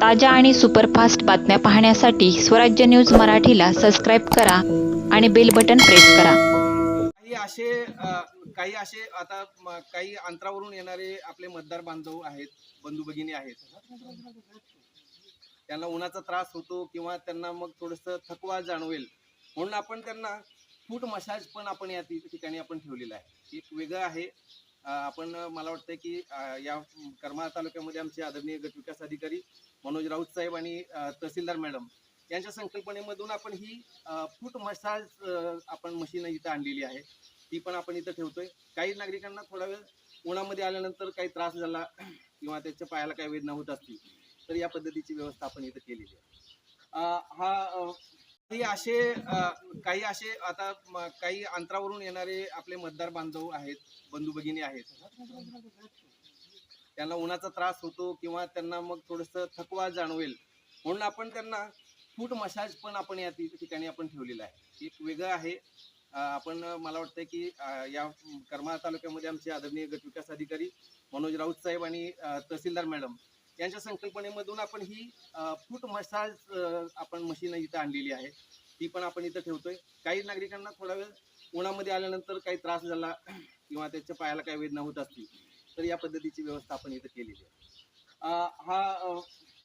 ताज्या आणि सुपरफास्ट बातम्या पाहण्यासाठी स्वराज्य न्यूज मराठीला सबस्क्राईब करा आणि बेल बटन प्रेस करा. काही असे काही असे आता काही अंतरावरून येणारे आपले मतदार बांधव आहेत बंधू भगिनी आहेत. त्यांना उन्हाचा त्रास होतो किंवा त्यांना मग थोडंसं थकवा जाणवेल. म्हणून आपण त्यांना फूट मसाज पण आपण या ठिकाणी आपण ठेवलेला आहे. एक वेगळं आहे आपण मला वाटतं की या करमाळा तालुक्यामध्ये आमचे आदरणीय गटविकास अधिकारी मनोज राऊत साहेब आणि तहसीलदार मॅडम यांच्या संकल्पनेमधून आपण ही फूट मसाज आपण मशीन इथं आणलेली आहे. ती पण आपण इथं ठेवतोय. काही नागरिकांना थोडा वेळ उन्हामध्ये आल्यानंतर काही त्रास झाला किंवा त्याच्या पायाला काही वेदना होत असतील तर या पद्धतीची व्यवस्था आपण इथं केलेली आहे. हा काही असे काही असे आता काही अंतरावरून येणारे आपले मतदार बांधव आहेत बंधू भगिनी आहेत. त्यांना उन्हाचा त्रास होतो किंवा त्यांना मग थोडस थकवा जाणवेल. म्हणून आपण त्यांना फूट मसाज पण आपण या ठिकाणी आपण ठेवलेला आहे. एक वेगळं आहे. आपण मला वाटतं की या करमाळा तालुक्यामध्ये आमचे आदरणीय गटविकास अधिकारी मनोज राऊत साहेब आणि तहसीलदार मॅडम यांच्या संकल्पनेमधून आपण ही फूट मसाज आपण मशीन इथं आणलेली आहे. ती पण आपण इथं ठेवतोय. काही नागरिकांना थोडा वेळ उन्हामध्ये आल्यानंतर काही त्रास झाला किंवा त्याच्या पायाला काही वेदना होत असतील तर या पद्धतीची व्यवस्था आपण इथं केलेली आहे. हा